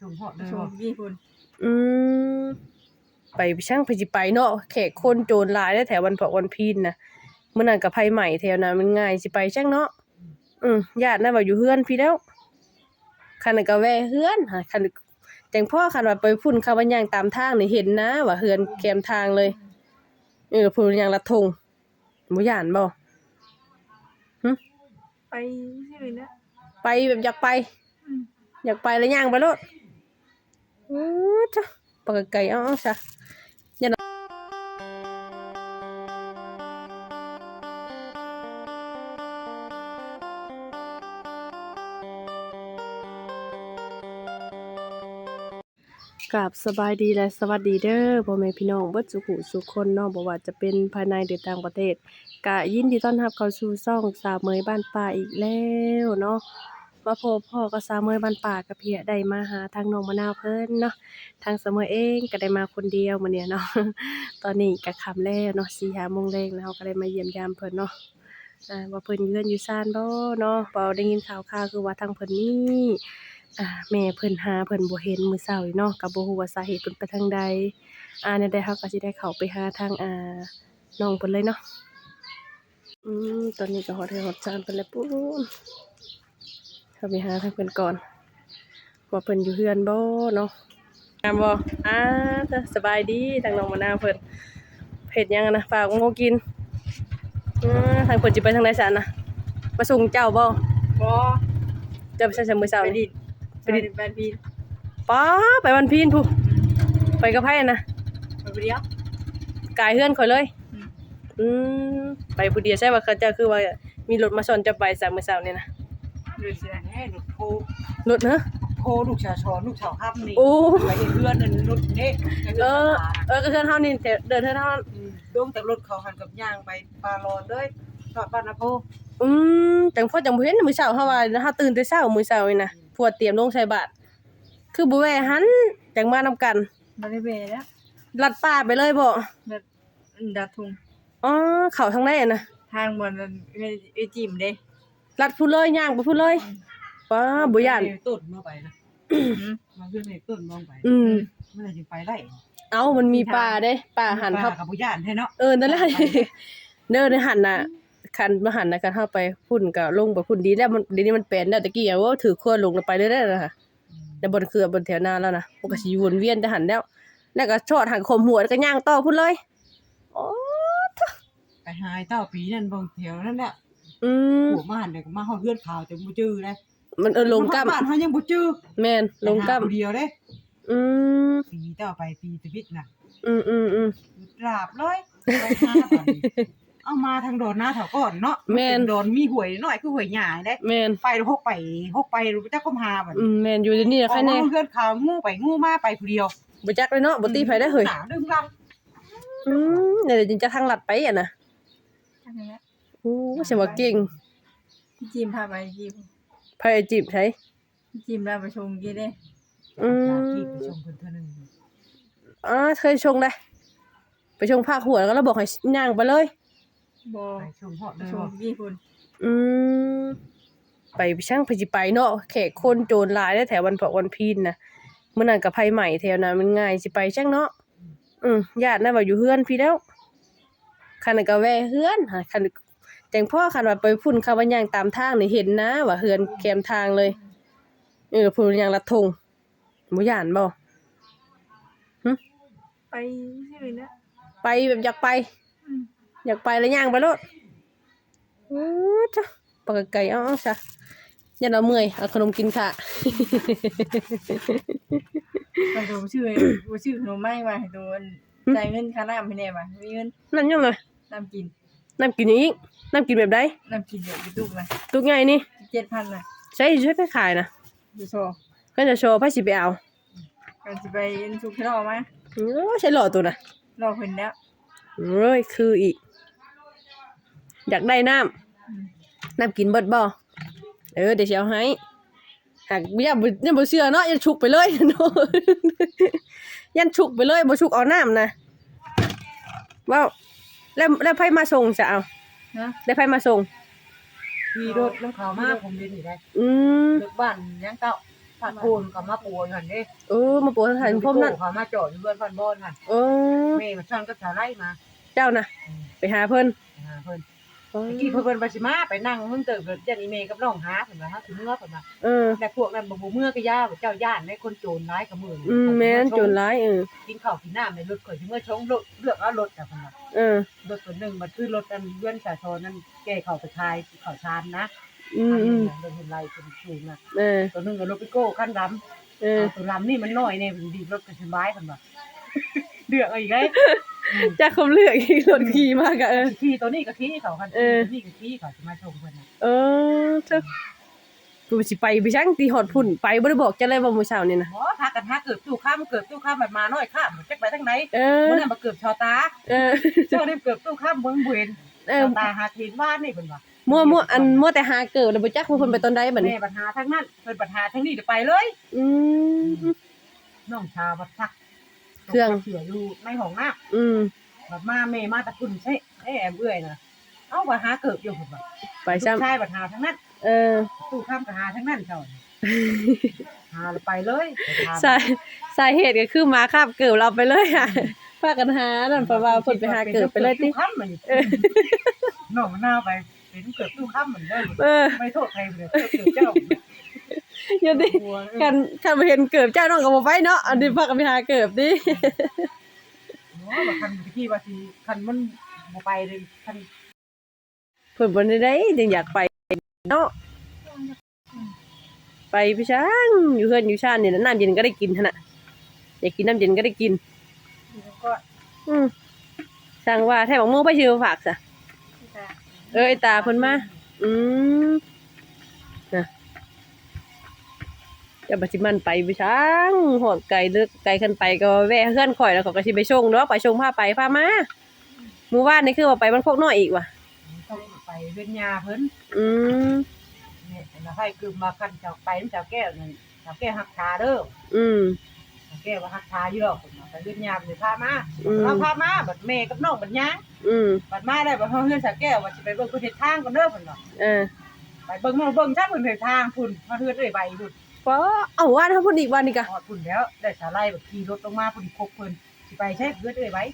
ชมฮอดเลยชมบ่พี่คุณอืมไปช่างไปสิไปเนาะแขกคนโจรหลายได้แถววันเผาะวันพีนนะมื้อนั้นก็ภัยใหม่แถวนั้นมันง่ายสิไปช่างเนาะอืมญาติน่ะว่าอยู่เฮือนพี่แล้วคันนนก็แวะเฮือนหาคันจังพ่อคันว่าไปพุ่นเขาว่าย่างตามทางนี่เห็นนะว่าเฮือนแคมทางเลยเออพุ่นย่างละทงบ่ย่านบ่ไปชื่อนะไปแบบอยากไปอืมอยากไปแล้วย่างไปโลด อู้จ้ะปากไก่เอาเอาซะอย่านะกับสบายดีและสวัสดีเด้อพ่อแม่พี่น้องเบิดสุขุสุขคนเนาะบ่ว่าจะเป็นภายในหรือต่างประเทศกะยินดีต้อนรับเข้าสู่ช่องสาวเมยบ้านป่าอีกแล้วเนาะ มาพบพ่อกับสาวเมยบ้านป่ากับเพียได้มาหาทางน้องมะนาวเพิ่นเนาะทางสาวเมยเองก็ได้มาคนเดียวมื้อเนี้ยเนาะตอนนี้ก็ค่ำแล้วเนาะ4-5โมงแลงแล้วก็ได้มาเยี่ยมยามเพิ่นเนาะอ่าว่าเพิ่นอยู่เรือนอยู่ซ่านบ่เนาะบ่ได้ยินข่าวๆคือว่าทางเพิ่นนี่อ่าแม่เพิ่นหาเพิ่นบ่เห็นมื้อเช้านี่เนาะก็บ่ฮู้ว่าสาเหตุเพิ่นไปทางใดอ่าในใดเฮาก็สิได้เข้าไปหาทางอ่าน้องเพิ่นเลยเนาะอืมตอนนี้ก็ฮอดเรือนฮอดซ่านเพิ่นแล้วปุ้น เข้าไปหาทางเพิ่นก่อนว่าเพิ่นอยู่เฮือนบ่เนาะงามบ่อ่าจ้ะสบายดีทางน้องมะนาวเพิ่นเผ็ดยังอะนะฝากโมกินอ่าทางเพิ่นสิไปทางไหนซันนะมาส่งเจ้าบ่บอเจ้าไปใช้สมื้อเช้าไปนี่ดิดไปดิดไปดิดป้าไปวันพีนพุไปกับไผนะไปเดียวกายเฮือนข่อยเลยอืมอืมไปผู้เดียวใช่ว่าเขาเจ้าคือว่ามีรถมาสอนจะไปสามมื้อเช้านี่นะ ดูสิแหม่ลูกโครถเนอะโคลูกชาวชอนลูกชาวครับนี่โอ้ไปเห็นเพื่อนนั่นรถเด้เออเออก็เฮือนเฮานี่เดินเฮือนเฮาดวงแต่รถเขาหันกับย่างไปปลาลอนเลยทอดบ้านนะโพอืมจังพ่อจังบ่เห็นมื้อเช้าเฮาว่าเฮาตื่นแต่เช้ามื้อเช้านี่นะพวดเตรียมลงใส่บาตรคือบ่แวะหันจังมานำกันมาได้เบแล้วลัดป่าไปเลยบ่แบบดัดทุงอ๋อเข้าทางไหนอะนะทางบนมันไอจิมเด้ ลัดผู้เลยย่างไปผู้เลยป้าบ่ย่านต้นมาไปนะมาขึ้นในต้นมองไปอืมเมื่อไหร่จะไปไล่เอ้ามันมีป่าเด้ป่าหันปเข้าลากับบุญญานให้เนาะเออนั่นแหละเด้อในหันน่ะคันมาหันน่ะคันเฮาไปพุ่นก็ลงไปพุ่นดีแล้วมันเดี๋ยวนี้มันแปลนแล้วตะกี้อะว่าถือขั้วลงแล้วไปเรื่อยๆนะคะแต่บนคือบนแถวหน้าแล้วนะมันก็สิวนเวียนแต่หันแล้ว แล้วก็ชอดหันข่มหัวแล้วก็ย่างต่อพุ่นเลยโอ้ไปหายเต้าปีนั่นบางแถวนั่นแหละ อืมหัวมาหันเด็กมาเฮาเพื่อนข่าวแต่บ่จื้อเลยมันเออลงกล้ามบ้านเฮายังบ่จื้อแม่นลงกล้ามไปหาผู้เดียวเด้อืมปีต่อไปปีชีวิตน่ะอืมอืมอืม ราบเลยไปหาบัดนี้เอามาทางโดนหน้าแถวก่อนเนาะแม่น โดนมีหวยน้อยคือหวยหยาเด้แม่นไปหกไปหกไปรู้จักก็มาบัดอืนี้มแม่นอยู่ที่นี่อนะอกใครมาแน่เพื่อนข่าวงูไปงูมาไปผู้เดียวบ่จักเลยเนาะบ่ตีไผได้เฮ้ยหนาดึงลังอืมเดี๋ยวจะทางลัดไปอะนะทางนี้แหละโอ้ใช่ว่าเก่งพี่จิมพาไปจิมไผจีบใช้พี่จิมเราไปชมกี่เด้อืมที่ไปชมเพิ่นเท่านึงอ่าเคยชงได้ ไปชงภาคหัวแล้วก็เราบอกให้ย่างไปเลยบอไปชมฮอดเลยชมบ่พี่คุณอืมไปช่างไปสิไปเนาะแขกคนโจรหลายได้แถววันเผาะวันพีนนะมื้อนั้นก็ภัยใหม่แถวนั้นมันง่ายสิไปช่างเนาะอืมญาติน่ะว่าอยู่เฮือนพี่แล้วคันนนก็แวะเฮือนหาคัน จังพ่อคันว่าไปพุ่นเขาว่าย่างตามทางนี่เห็นนะว่าเฮือนแคมทางเลยเออพุ่นย่างละทงบ่ย่านบ่ไปชื่อนะไปแบบอยากไปอืมอยากไปแล้วย่างไปโลดอู้จ้ะปากไก่เอาเอาซะยันเราเมื่อยเอาขนมกินค่ะไปดูชื่อว่าชื่อขนมไม้มาให้ดูจ่ายเงินค่าน้ำให้แน่มามีเงินนั่นยังไงน้ำกิน น้ำกินอีกน้ำกินแบบใดน้ำกินเดี๋ยวไปตุกนะตุกไงนี่เจ็ดพันนะใช้ช่วยไปขายนะดูโซ่ก็จะโชว์ไพ่สิไปเอากันจะไปเอ็นซุกให้เราไหมโอ้ใช้หล่อตัวน่ะรอเพิ่นแล้วเอ้ยคืออีก อยากได้น้อืมำน้ำกินเบิดบ่เออเดี๋ยวสิเอาให้หากอย่าบ่อย่าบ่เชื่อเนาะยันฉุกไปเลยเนาะยันฉุกไปเลยบ่ฉุกเอาน้ำนะว้าว แล้วแล้วไผมาส่งจะเอาฮะได้ไผมาส่ง มีรถน้ำขาวมาผมเดินอยู่ได้อืมรถบ้านยังเก่าผักโคนก็มาปูนหั่นเด้เออมาปลูกถ่ายพรมนั่นเขามาจอดอยู่เรือนพันบอนหั่นเออแม่มันช่างก็สาไล่มาเจ้าน่ะไปหาเพิ่นหาเพิ่น เออเมื่อกี้เพิ่นเพิ่นไปสิมาไปนั่งมึงเติบแบบยันอีเมกับน้องหาเพิ่นว่าเฮาสิเมื่อเพิ่นว่าเออแต่พวกนั้นบ่บ่เมื่อก็ย่าเจ้าย่านในคนโจรร้ายกับมืออืมแม่นโจรร้ายเออกินข้าวกินน้ำในรถข่อยสิเมื่อชงรถเลือกเอารถอะเพิ่นว่าเออรถตัวหนึงมันคือรถอันเลื่อนสาธรนั่นแก้เข้าไปทายเข้าชานนะอืมอืมรถเห็นไรเป็นสูงน่ะเออตัวหนึงก็รถไปโก้คันดำเออตัวลำนี่มันน้อยแน่มันดีรถก็สบายเพิ่นว่าเลือกเอาอีกได้ จากคำเลือกอีกรถขี่มากอะเออ ขี่ตัวนี้ก็ขี่เขาคันเออ ตัวนี้ก็ขี่เขาสิมาชมเพิ่นน่ะเออเจ้ากูสิไปไปช่างตีหอดพุ่นไปบ่ได้บอกจะเลยว่ามื้อเช้านี่นะบ่พากันหาเกิดตู้ข้ามเกิดตู้ข้ามแบบมาน้อยข้ามจักไปทางไหนเออเมื่อนั้นมาเกิดชอตาเออเจ้าได้เกิดตู้ข้ามเบิ่งบ่เห็นเอชออตาหาเห็นว่านี่เพิ่นว่ามั่วมั่วอันมั่วแต่หาเกิดแล้วบ่จักว่าเพิ่นไปตอนใดบัดนี้แม่ปัญหาทั้งนั้นเพิ่นปัญหาทั้งนี้เดี๋ยวไปเลย อืมน้องชาวบัดทัก เครื่อง เสืออยู่ในห้องน้ำอืมบัดมาแม่มาตะคุณใช่ไอ้แอมเอื้อยน่ะเอ้าว่าหาเกิดอยู่เพิ่นว่าไปลูซ้ำกชายปัญหาทั้งนั้นเออตู้ข้ามก็หาทั้งนั้นเจ้านี่หาแล้วไปเลยไปหาสาสาเหตุก็คือหมาคาบเกิดเราไปเลยอะพากันหานั่นเพราะว่าเพิ่นไปหาเกิดไปเลยติตู้ข้ามมันน้องมันหน้าไปเป็นเกิดตู้ข้ามเหมือนเดิมเออ ไม่โทษใครเลยเกิดเจ้า อย่าดิกลัวกันคันบ่เห็นเกิดเจ้าน้องก็บ่ไปเนาะอันนี้พากันไปหาเกิดดิเนาะว่าคันที่ว่าสิคันมันบ่ไปเลยคันเพิ่นบ่ได้ได้จึงอยากไปเนาะไปพี่ช้างอยู่เฮือนอยู่ชาตินี่น่ะน้ำเย็นก็ได้กินหั่นน่ะอยากกินน้ำเย็นก็ได้กินก็อืมสั่งว่าแท้บักม่วงไปชื่อฝากซะเออไอ้ตาเพิ่นมาอืมนะ จะบัดสิมันไปไปช้างหอดไก่เลือกไก่ขึ้นไปก็แวะเฮือนข่อยแล้วเขาก็สิไปชงเนาะไปชงพาไปพามาหมู่บ้านนี่คือว่าไปมันพวกน้อยอีกว่ะต้องไปเวียนยาเพิ่นอืมเนี่ยแล้วให้คือมาคันเจ้าไปเจ้าแก้วนั่นเจ้าแก้วหักชาเด้ออืมเจ้าแก้วว่าหักชาอยู่ดอกเพิ่นว่าไปเวียนยาเพิ่นพามาอืมเราพามาบัดแม่กับน้องบัดยางอืมบัดมาได้บัดเฮาเฮือนเจ้าแก้วว่าสิไปเบิ่งเพิ่นเฮ็ดทางก่อนเด้อเพิ่นว่าเออไปเบิ่งมาเบิ่งจ้าเพิ่นเฮ็ดทางพุ่นมาเฮือนเอ้ยใบพุ่น ก็เอาว่าถ้าพูดอีกวันนี้กะฮอดพุ่นแล้วได้สาไล่แบบขี่รถลงมาพุ่นคบเพิ่นสิไปใช้เฮือนเอ้ยไว้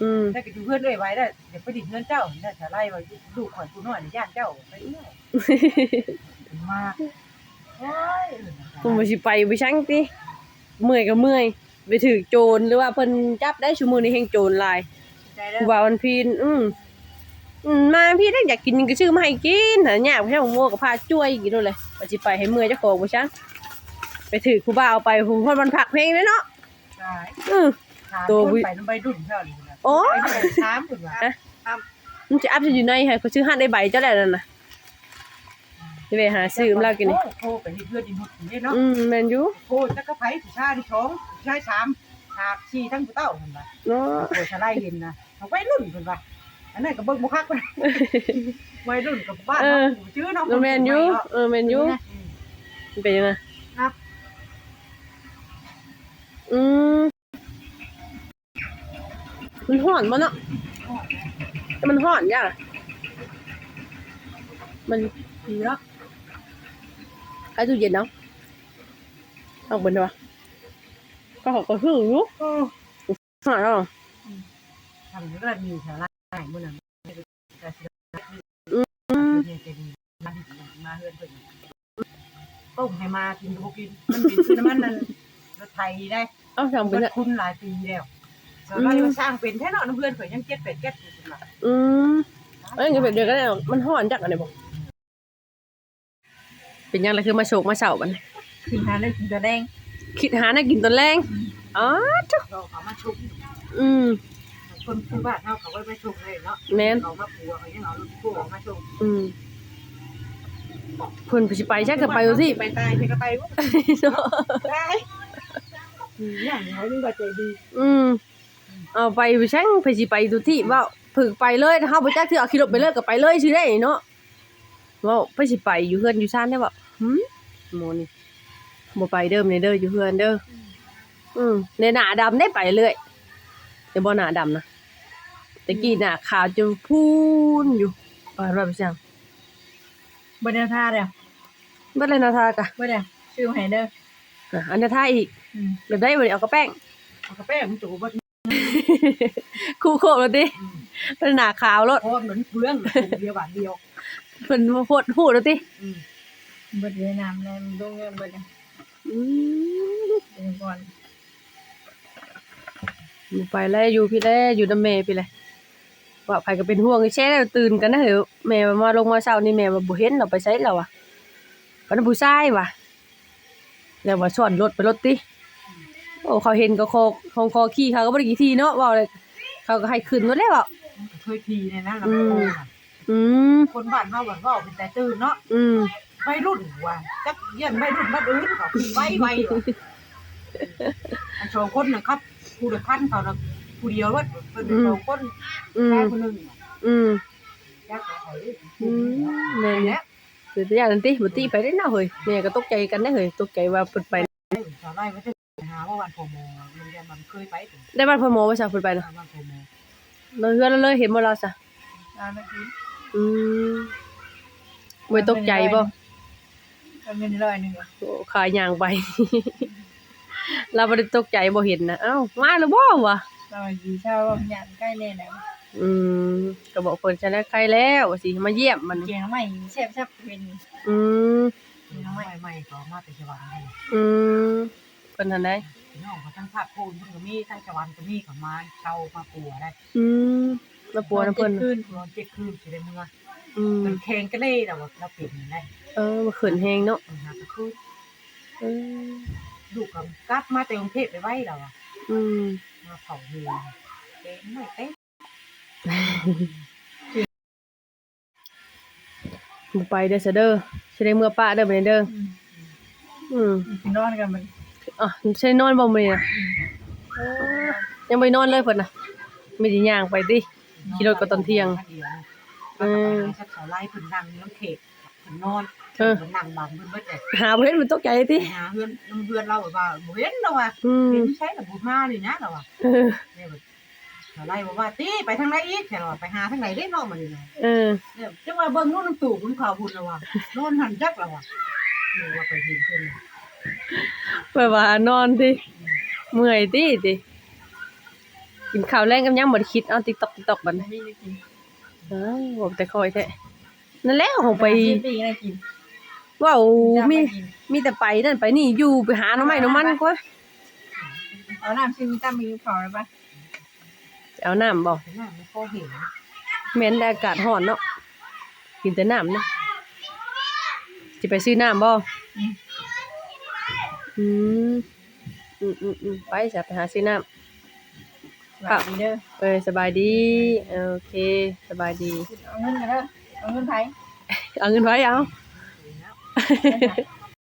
อืมถ้าก็อยู่เฮือนเอ้ยไว้ได้เดี๋ยวไปดิเฮือนเจ้าได้สาไล่ว่าลูกข่อยผู้น้อยนี่ย่านเจ้าไปเอื้อยมาโอ้ยผมบ่สิไปไปช่างติเมื่อยก็เมื่อย ไปถือโจรหรือว่าเพิ่นจับได้ชั่วโมงนี้แห่งโจรหลายใจคเด้รูอบาวันพีนอืมอืมมาพี่ถ้าอยากกินก็ชื่อมาให้กินหาเนี่ยบ่ใช่ของโมกับพาจ้วยกินนู่นเลยบ่สิไปให้เมื่อยเจ้าของบ่ช่าง ไปถือครูบาเอาไปผมเพราะมันผักเพลงเลยเนาะใช่อือ ตัตัวววิ ไปน้ำใบดุนเท่านี้นะโอ้ไอ้ที่ช้ามถึงว่ามันจะอัพอยู่ในให้เขาชื่อห้านได้ใบเจ้าแหละนั่นน่ะสิไปหาซื้อมาแล้วกินนี่โทรไปที่เพื่อนอินหุดนี่เนาะอืมแม่นอยู่โทรจักรไผสิชาที่ช้องชายชามหาบชีทั้งผู้เต้าเห็นป่ะเนาะโอ้ชะไลเห็นนะเอาไว้รุ่นเพิ่นว่าอันนั้นก็เบิ่งบ่คักไปไว้รุ่นกับบ้านเราชื่อเนาะเออแม่นอยู่เออแม่นอยู่มันเป็นยังไงครับ อืมมันห่อนบ่เนาะแต่มันห่อนยากอะมันดีเนาะใครตู้เย็นเนาะเอาเบิ่นวะก็เขาก็หึงอยู่โอ้ห่อนเนาะทำอยู่ก็มีชะไลมื้อนั้นก็สิอืมเนี่ยจะดีมาดิมาเฮือนเพิ่นต้มให้มากินก็บ่กินมันเป็นคือน้ำมันนั่น รถไทยได้เอาทำเป็นเพิ่นคุณหลายปีแล้วสมัยว่าสร้างเป็นแท้เนาะน้ำเพื่อนข่อยยังเจ็ดเป็ดเจ็ดอยู่พุ่นล่ะอืมเอ้ยก็แบบเดียวกันแล้วมันห่อนจักอันไหนบอกเป็นยังไงคือมาโศกมาเศร้าบันกินหาได้กินตัวแดงคิดหาน่ากินตอนแรงอ๋อเราเขามาชุบอืมคนผู้บ้านเฮาเขาไว้ไม่ชุบเลยเนาะแม่นเอามาปัวเขายังเอาปัวมาชุบอืมเพิ่นไปสิไปจักก็ไปสิไปตายไปก็ไปวะตาย อืมอย่างน้อยนี่ว่าใจดีอืมเอาไปไปช่างไปสิไปดูที่ว่าฝึกไปเลยถ้าเฮาบ่จักคือเอาขี่รถไปเลยก็ไปเลยสิได้เนาะเว้าไปสิไปอยู่เฮือนอยู่ซ่านได้บ่หึโมนี่บ่ไปเด้อในเด้ออยู่เฮือนเด้ออืมในหน้าดำได้ไปเรื่อยแต่บ่หน้าดำนะตะกี้หน้าขาวจนพูนอยู่ว่าว่าไปจังบนแนวท่าเด้อบ่เลยนาทากะบ่เด้อชื่อให้เด้อ อะอันจะท่าอีกอืมแบบได้บ่ได้เอากระแป้ง เอากระแป้งมันจูบดคู่โคบแล้วติเป็นหน้าขาวแล้วโคตรเหมือนเปลืองเดียวบาทเดียวเพิ่นโพดฮู้แล้วติอืมเบิดเลยน้ำแล้วมันลงเงินเบิดเลยอืมเดี๋ยวก่อนอยู่ไปแล้วอยู่พี่แล้วอยู่นำแม่พี่แหละว่าไผก็เป็นห่วงแช่แล้วตื่นกันนะเหอะแม่มาลงมาเช้านี่แม่ว่าบ่เห็นเราไปไสแล้วอะก็นำผู้ชายว่ะ แล้วว่าสอนรถไปรถติโอ้เขาเห็นก็คอของคอขี้เขาก็บ่ได้กี่ทีเนาะว่าเลยเขาก็ให้ขึ้นหมดแล้วอะมันก็เคยทีเนี่ยนะเราอืมโตน่ะอืมคนบ้านเฮาบ้านเว้าเป็นแต่ตื่นเนาะอืมวัยรุ่นว่ะจักเยี่ยนวัยรุ่นบ้านอื่นเขาไว้ไว้ว่ะอันสองคนน่ะครับผู้เดียวพันเขาน่ะผู้เดียวว่าเพิ่นเป็นสองคนอืมชายคนหนึงน่ะอืม ยักษ์เอาไว้อืมแม่น เนี่ย คือตัวอย่างนั้นติบ่ติไปได้เนาะเฮ้ยแม่ก็ตกใจกันได้เฮ้ยตกใจว่าเพิ่นไป สาวไล่ว่าจะหาว่าวันโพโมมันจะมันเคยไปถึงได้บ้านพ่อหมอว่าซะเพิ่นไปน่ะวันโพโมเราเฮือนเราเลยเห็นบ่เราซะเอามากินอืมบ่ตกใจบ่เอาเงินร้อยหนึงเหรอโอ้ขายยางไป เราบ่ได้ตกใจบ่เห็นนะเอ้ามาแล้วบ่วะเราอยู่เช่าว่าหยาดใกล้แน่แล้ว อืมก็บอกเพิ่นจะได้ใครแล้วว่าสิมาเยี่ยมมันเกียงใหม่แซ่บแซ่บเป็นอืมน้องใหม่ใหม่ก็มาแต่ชวันนี่อืมเพิ่นทันได้น้องก็ทั้งภาคภูมิทั้งก็มีทั้งชวันก็มีก็มาเช่ามาปัวได้อืมมาปัวน้ำเพิ่นขึ้นนอนเจ็ดคืนสิได้เมื่ออืมเป็นแข่งกันเลยแต่ว่าเราเปลี่ยนได้เออมาขืนแฮงเนาะปัญหาก็คือเออลูกกับกลับมาแต่กรุงเทพไปไว้แล้วอะอืมมาเผาเมืองเต้นไม่เต้น บ่ไปเด้อซะเด้อสิได้เมื่อป้าเด้อบัดนี้เด้ออืมคือนอนกันมันอะใช่นอนบ่มื้อนี้น่ะเออยังบ่ได้นอนเลยเพิ่นน่ะมีแต่ย่างไปติขี่รถก็ตอนเที่ยงเออชักเขาไล่เพิ่นนั่งน้ำเขกเพิ่นนอนเออเพิ่นนั่งบังเพิ่นเบิดเลยหาบ่เห็นมันตกใจติหาเพื่อนเพื่อนเราแบบว่าบ่เห็นแล้วว่ะอืมเห็นใช่แต่บุญมาเลยนะเราอะเออ ไล่บอกว่าตีไปทางไหนอีกแค่เราไปหาทางไหนได้นอกมาเลยนะเออเนี่ยจังว่าเบิ่งนู่นน้ำตู่คุณข่าวบุญแล้วว่ะนอนหันจักแล้วว่ะนี่ว่าไปเห็นเพิ่นเปิดว่านอนติเมื่อยติติกินข้าวแรงกับยังบ่ได้คิดเอา TikTok TikTok บัดไม่นี้ได้กินอ้าวบอกแต่คอยแท้นั่นแหละของไปปีอะไรกินว้าวมีมีมีแต่ไปนั่นไปนี่อยู่ไปหาหน่อไม้หน่อมันกว่าเอาน้ำซื้อมีตั้มมีเผาเลยปะ เอาน้ำบ่แต่หน้าไม่พอเห็นแม่นแต่อากาศร้อนเนาะกินแต่น้ำนะสิไปซื้อน้ำบ่อืมอืมอืมอืมไปจะไปหาซื้อน้ำครับเด้อเอ้ยสบายดีโอเค สบายดี เอาเงินกันเด้อเอาเงินไทยเอาเงินไว้เอาแล้ว